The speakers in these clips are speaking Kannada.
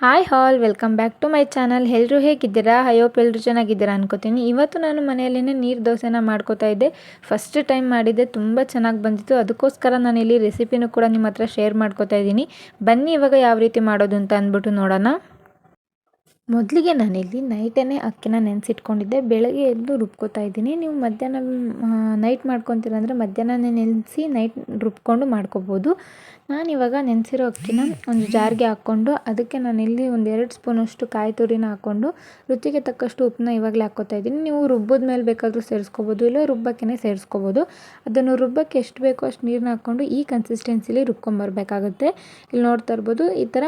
Hi all welcome back to my channel ಎಲ್ಲರೂ ಹೇಗಿದ್ದೀರಾ? ಹಯೋಪ್ ಎಲ್ಲರೂ ಚೆನ್ನಾಗಿದ್ದೀರಾ ಅನ್ಕೋತೀನಿ. ಇವತ್ತು ನಾನು ಮನೆಯಲ್ಲೇ ನೀರು ದೋಸೆನ ಮಾಡ್ಕೋತಾ ಇದ್ದೆ. ಫಸ್ಟ್ ಟೈಮ್ ಮಾಡಿದ್ದೆ, ತುಂಬ ಚೆನ್ನಾಗಿ ಬಂದಿತ್ತು. ಅದಕ್ಕೋಸ್ಕರ ನಾನು ಇಲ್ಲಿ ರೆಸಿಪಿನೂ ಕೂಡ ನಿಮ್ಮ ಹತ್ರ ಶೇರ್ ಮಾಡ್ಕೋತಾ ಇದ್ದೀನಿ. ಬನ್ನಿ ಇವಾಗ ಯಾವ ರೀತಿ ಮಾಡೋದು ಅಂತ ಅಂದ್ಬಿಟ್ಟು ನೋಡೋಣ. ಮೊದಲಿಗೆ ನಾನಿಲ್ಲಿ ನೈಟೇ ಅಕ್ಕಿನ ನೆನೆಸಿಟ್ಕೊಂಡಿದ್ದೆ. ಬೆಳಗ್ಗೆ ಎದ್ದು ರುಬ್ಕೋತಾ ಇದ್ದೀನಿ. ನೀವು ಮಧ್ಯಾಹ್ನ ನೈಟ್ ಮಾಡ್ಕೊತೀರ ಅಂದರೆ ಮಧ್ಯಾಹ್ನನೇ ನೆನೆಸಿ ನೈಟ್ ರುಬ್ಕೊಂಡು ಮಾಡ್ಕೋಬೋದು. ನಾನಿವಾಗ ನೆನೆಸಿರೋ ಅಕ್ಕಿನ ಒಂದು ಜಾರ್ಗೆ ಹಾಕ್ಕೊಂಡು ಅದಕ್ಕೆ ನಾನಿಲ್ಲಿ ಒಂದು ಎರಡು ಸ್ಪೂನಷ್ಟು ಕಾಯಿ ತುರಿನ ಹಾಕ್ಕೊಂಡು ರುಚಿಗೆ ತಕ್ಕಷ್ಟು ಉಪ್ಪನ್ನ ಇವಾಗಲೇ ಹಾಕ್ಕೋತಾ ಇದ್ದೀನಿ. ನೀವು ರುಬ್ಬದ ಮೇಲೆ ಬೇಕಾದರೂ ಸೇರಿಸ್ಕೋಬೋದು, ಇಲ್ಲ ರುಬ್ಬಕ್ಕೇ ಸೇರಿಸ್ಕೋಬೋದು. ಅದನ್ನು ರುಬ್ಬಕ್ಕೆ ಎಷ್ಟು ಬೇಕೋ ಅಷ್ಟು ನೀರನ್ನ ಹಾಕ್ಕೊಂಡು ಈ ಕನ್ಸಿಸ್ಟೆನ್ಸಿಲಿ ರುಬ್ಕೊಂಬರ್ಬೇಕಾಗುತ್ತೆ. ಇಲ್ಲಿ ನೋಡ್ತಾ ಇರ್ಬೋದು, ಈ ಥರ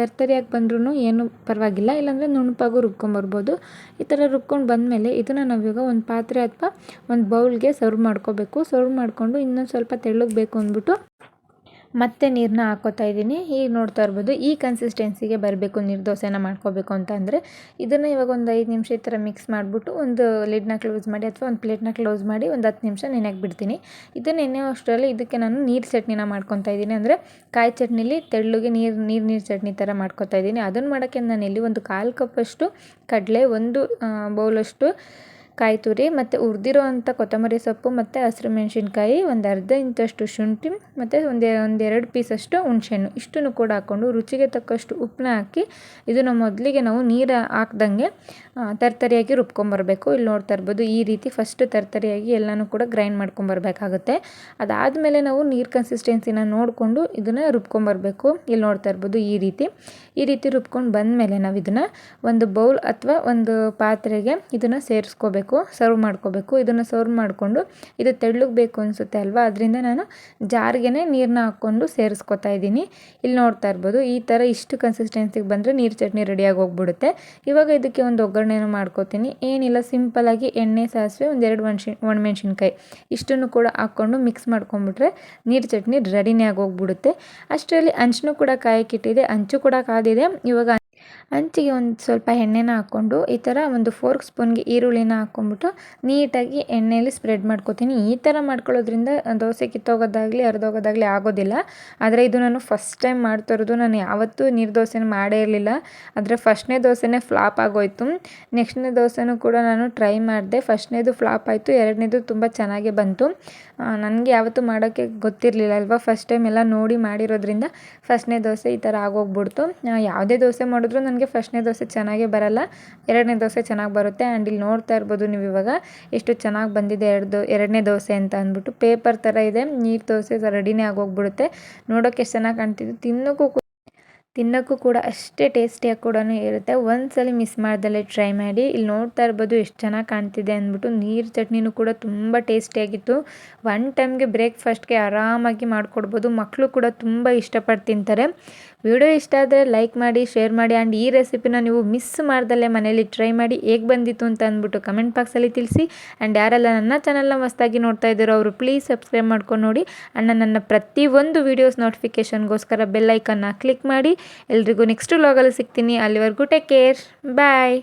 ತರ್ತರಿಯಾಗಿ ಬಂದ್ರೂ ಏನು ಪರವಾಗಿಲ್ಲ. ಇಲ್ಲಾಂದರೆ ನುಣುಪಾಗೂ ರುಬ್ಕೊಂಬರ್ಬೋದು ಈ ಥರ ರುಬ್ಕೊಂಡು ಬಂದಮೇಲೆ ಇದನ್ನು ನಾವೀಗ ಒಂದು ಪಾತ್ರೆ ಅಥವಾ ಒಂದು ಬೌಲ್ಗೆ ಸರ್ವ್ ಮಾಡ್ಕೋಬೇಕು. ಸರ್ವ್ ಮಾಡಿಕೊಂಡು ಇನ್ನೊಂದು ಸ್ವಲ್ಪ ತೆಳ್ಳಗೆ ಬೇಕು ಅಂದ್ಬಿಟ್ಟು ಮತ್ತೆ ನೀರನ್ನ ಹಾಕೋತಾ ಇದ್ದೀನಿ. ಈಗ ನೋಡ್ತಾ ಇರ್ಬೋದು, ಈ ಕನ್ಸಿಸ್ಟೆನ್ಸಿಗೆ ಬರಬೇಕು, ನೀರು ದೋಸೆನ ಮಾಡ್ಕೋಬೇಕು ಅಂತ ಅಂದರೆ, ಇದನ್ನು ಇವಾಗ ಒಂದು ಐದು ನಿಮಿಷ ಈ ಥರ ಮಿಕ್ಸ್ ಮಾಡಿಬಿಟ್ಟು ಒಂದು ಲಿಡ್ನ ಕ್ಲೋಸ್ ಮಾಡಿ ಅಥವಾ ಒಂದು ಪ್ಲೇಟ್ನ ಕ್ಲೋಸ್ ಮಾಡಿ ಒಂದು ಹತ್ತು ನಿಮಿಷ ನೆನೆಯಕ್ಕೆ ಬಿಡ್ತೀನಿ. ಇದನ್ನು ನೆನೆ ಅಷ್ಟರಲ್ಲಿ ಇದಕ್ಕೆ ನಾನು ನೀರು ಚಟ್ನಿನ ಮಾಡ್ಕೊತಾ ಇದ್ದೀನಿ. ಅಂದರೆ ಕಾಯಿ ಚಟ್ನಿಲಿ ತೆಳ್ಳುಗೆ ನೀರು ನೀರು ನೀರು ಚಟ್ನಿ ಥರ ಮಾಡ್ಕೊತಾ ಇದ್ದೀನಿ. ಅದನ್ನು ಮಾಡೋಕ್ಕೆ ನಾನು ಇಲ್ಲಿ ಒಂದು ಕಾಲು ಕಪ್ಪಷ್ಟು ಕಡಲೆ, ಒಂದು ಬೌಲಷ್ಟು ಕಾಯಿ ತುರಿ ಮತ್ತು ಹುರಿದಿರೋ ಅಂಥ ಕೊತ್ತಂಬರಿ ಸೊಪ್ಪು ಮತ್ತು ಹಸಿರು ಮೆಣಸಿನ್ಕಾಯಿ ಒಂದು ಅರ್ಧ ಇಂಚಷ್ಟು ಶುಂಠಿ ಮತ್ತು ಒಂದು ಒಂದೆರಡು ಪೀಸಷ್ಟು ಹುಣಸೆಹಣ್ಣು. ಇಷ್ಟನ್ನು ಕೂಡ ಹಾಕ್ಕೊಂಡು ರುಚಿಗೆ ತಕ್ಕಷ್ಟು ಉಪ್ಪನ್ನ ಹಾಕಿ ಇದನ್ನು ಮೊದಲಿಗೆ ನಾವು ನೀರು ಹಾಕ್ದಂಗೆ ತರ್ತರಿಯಾಗಿ ರುಬ್ಕೊಂಬರ್ಬೇಕು. ಇಲ್ಲಿ ನೋಡ್ತಾ ಇರ್ಬೋದು ಈ ರೀತಿ ಫಸ್ಟ್ ತರ್ತರಿಯಾಗಿ ಎಲ್ಲನೂ ಕೂಡ ಗ್ರೈಂಡ್ ಮಾಡ್ಕೊಂಬರ್ಬೇಕಾಗುತ್ತೆ. ಅದಾದಮೇಲೆ ನಾವು ನೀರು ಕನ್ಸಿಸ್ಟೆನ್ಸಿನ ನೋಡಿಕೊಂಡು ಇದನ್ನು ರುಬ್ಕೊಂಬರ್ಬೇಕು. ಇಲ್ಲಿ ನೋಡ್ತಾ ಇರ್ಬೋದು ಈ ರೀತಿ. ಈ ರೀತಿ ರುಬ್ಕೊಂಡು ಬಂದಮೇಲೆ ನಾವು ಇದನ್ನು ಒಂದು ಬೌಲ್ ಅಥವಾ ಒಂದು ಪಾತ್ರೆಗೆ ಇದನ್ನು ಸೇರಿಸ್ಕೋಬೇಕು. ಸರ್ವ್ ಮಾಡ್ಕೋಬೇಕು ಇದನ್ನು ಸರ್ವ್ ಮಾಡಿಕೊಂಡು ಇದು ತೆಳ್ಳಗೆ ಬೇಕು ಅನಿಸುತ್ತೆ ಅಲ್ವಾ? ಅದರಿಂದ ನಾನು ಜಾರ್ಗೆ ನೀರನ್ನ ಹಾಕ್ಕೊಂಡು ಸೇರಿಸ್ಕೊತಾ ಇದ್ದೀನಿ. ಇಲ್ಲಿ ನೋಡ್ತಾ ಇರ್ಬೋದು, ಈ ಥರ ಇಷ್ಟು ಕನ್ಸಿಸ್ಟೆನ್ಸಿಗೆ ಬಂದರೆ ನೀರು ಚಟ್ನಿ ರೆಡಿಯಾಗಿ ಹೋಗ್ಬಿಡುತ್ತೆ. ಇವಾಗ ಇದಕ್ಕೆ ಒಂದು ಒಗ್ಗರಣೆನೂ ಮಾಡ್ಕೋತೀನಿ. ಏನಿಲ್ಲ ಸಿಂಪಲಾಗಿ ಎಣ್ಣೆ, ಸಾಸಿವೆ ಒಂದೆರಡು ಒಣಶಿ ಒಣಮೆಣ್ಸಿನ್ಕಾಯಿ ಇಷ್ಟನ್ನು ಕೂಡ ಹಾಕ್ಕೊಂಡು ಮಿಕ್ಸ್ ಮಾಡ್ಕೊಂಬಿಟ್ರೆ ನೀರು ಚಟ್ನಿ ರೆಡಿನೇ ಆಗೋಗ್ಬಿಡುತ್ತೆ ಅಷ್ಟರಲ್ಲಿ ಅಂಚನ್ನು ಕೂಡ ಕಾಯಕ್ಕಿಟ್ಟಿದೆ ಅಂಚು ಕೂಡ ಕಾದಿದೆ. ಇವಾಗ ಹಂಚಿಗೆ ಒಂದು ಸ್ವಲ್ಪ ಎಣ್ಣೆನ ಹಾಕ್ಕೊಂಡು ಈ ಥರ ಒಂದು ಫೋರ್ಕ್ ಸ್ಪೂನ್ಗೆ ಈರುಳ್ಳಿನ ಹಾಕ್ಕೊಂಬಿಟ್ಟು ನೀಟಾಗಿ ಎಣ್ಣೆಯಲ್ಲಿ ಸ್ಪ್ರೆಡ್ ಮಾಡ್ಕೊತೀನಿ. ಈ ಥರ ಮಾಡ್ಕೊಳ್ಳೋದ್ರಿಂದ ದೋಸೆ ಕಿತ್ತೋಗೋದಾಗಲಿ, ಹರಿದೋಗೋದಾಗಲಿ ಆಗೋದಿಲ್ಲ. ಆದರೆ ಇದು ನಾನು ಫಸ್ಟ್ ಟೈಮ್ ಮಾಡ್ತಾ ಇರೋದು. ನಾನು ಯಾವತ್ತೂ ನೀರು ದೋಸೆನ ಮಾಡೇ ಇರಲಿಲ್ಲ. ಆದರೆ ಫಸ್ಟ್ನೇ ದೋಸೆನೇ ಫ್ಲಾಪ್ ಆಗೋಯ್ತು. ನೆಕ್ಸ್ಟ್ನೇ ದೋಸೆನೂ ಕೂಡ ನಾನು ಟ್ರೈ ಮಾಡಿದೆ. ಫಸ್ಟ್ನೇದು ಫ್ಲಾಪ್ ಆಯಿತು. ಎರಡನೇದು ತುಂಬ ಚೆನ್ನಾಗೇ ಬಂತು. ನನಗೆ ಯಾವತ್ತೂ ಮಾಡೋಕ್ಕೆ ಗೊತ್ತಿರಲಿಲ್ಲ ಅಲ್ವಾ? ಫಸ್ಟ್ ಟೈಮ್ ಎಲ್ಲ ನೋಡಿ ಮಾಡಿರೋದ್ರಿಂದ ಫಸ್ಟ್ನೇ ದೋಸೆ ಈ ಥರ ಆಗೋಗ್ಬಿಡ್ತು. ಯಾವುದೇ ದೋಸೆ ಮಾಡಿದ್ರು ನನಗೆ ಫಸ್ಟ್ನೇ ದೋಸೆ ಚೆನ್ನಾಗೇ ಬರಲ್ಲ, ಎರಡನೇ ದೋಸೆ ಚೆನ್ನಾಗಿ ಬರುತ್ತೆ. ಆ್ಯಂಡ್ ಇಲ್ಲಿ ನೋಡ್ತಾ ಇರ್ಬೋದು ನೀವು ಇವಾಗ ಎಷ್ಟು ಚೆನ್ನಾಗಿ ಬಂದಿದೆ ಎರಡು ಎರಡನೇ ದೋಸೆ ಅಂತ ಅಂದ್ಬಿಟ್ಟು ಪೇಪರ್ ಥರ ಇದೆ. ನೀರು ದೋಸೆ ರೆಡಿನೇ ಆಗೋಗ್ಬಿಡುತ್ತೆ. ನೋಡೋಕೆ ಎಷ್ಟು ಚೆನ್ನಾಗಿ ಕಾಣ್ತಿದೆ. ತಿನ್ನೋಕ್ಕೂ ತಿನ್ನೋಕ್ಕೂ ಕೂಡ ಅಷ್ಟೇ ಟೇಸ್ಟಿಯಾಗಿ ಕೂಡ ಇರುತ್ತೆ. ಒಂದ್ಸಲ ಮಿಸ್ ಮಾಡ್ದಲ್ಲೇ ಟ್ರೈ ಮಾಡಿ. ಇಲ್ಲಿ ನೋಡ್ತಾ ಇರ್ಬೋದು ಎಷ್ಟು ಚೆನ್ನಾಗಿ ಕಾಣ್ತಿದೆ ಅಂದ್ಬಿಟ್ಟು ನೀರು ಚಟ್ನಿನೂ ಕೂಡ ತುಂಬ ಟೇಸ್ಟಿಯಾಗಿತ್ತು. ಒನ್ ಟೈಮ್ಗೆ ಬ್ರೇಕ್ಫಾಸ್ಟ್ಗೆ ಆರಾಮಾಗಿ ಮಾಡಿಕೊಡ್ಬೋದು. ಮಕ್ಕಳು ಕೂಡ ತುಂಬ ಇಷ್ಟಪಟ್ಟು ತಿಂತಾರೆ. ವಿಡಿಯೋ ಇಷ್ಟ ಆದರೆ ಲೈಕ್ ಮಾಡಿ ಶೇರ್ ಮಾಡಿ ಆ್ಯಂಡ್ ಈ ರೆಸಿಪಿನ ನೀವು ಮಿಸ್ ಮಾಡ್ದಲ್ಲೇ ಮನೇಲಿ ಟ್ರೈ ಮಾಡಿ ಹೇಗೆ ಬಂದಿತ್ತು ಅಂತ ಅಂದ್ಬಿಟ್ಟು ಕಮೆಂಟ್ ಬಾಕ್ಸಲ್ಲಿ ತಿಳಿಸಿ. ಆ್ಯಂಡ್ ಯಾರೆಲ್ಲ ನನ್ನ ಚಾನಲ್ನ ಹೊಸ್ದಾಗಿ ನೋಡ್ತಾ ಇದ್ದೀರೋ ಅವರು ಪ್ಲೀಸ್ ಸಬ್ಸ್ಕ್ರೈಬ್ ಮಾಡ್ಕೊಂಡು ನೋಡಿ. ಆ್ಯಂಡ್ ನನ್ನ ಪ್ರತಿಯೊಂದು ವೀಡಿಯೋಸ್ ನೋಟಿಫಿಕೇಷನ್ಗೋಸ್ಕರ ಬೆಲ್ಲೈಕನ್ನ ಕ್ಲಿಕ್ ಮಾಡಿ. ಎಲ್ರಿಗೂ ನೆಕ್ಸ್ಟ್ ಲಾಗಲ್ಲಿ ಸಿಗ್ತೀನಿ. ಅಲ್ಲಿವರೆಗೂ ಟೇಕ್ ಕೇರ್ ಬಾಯ್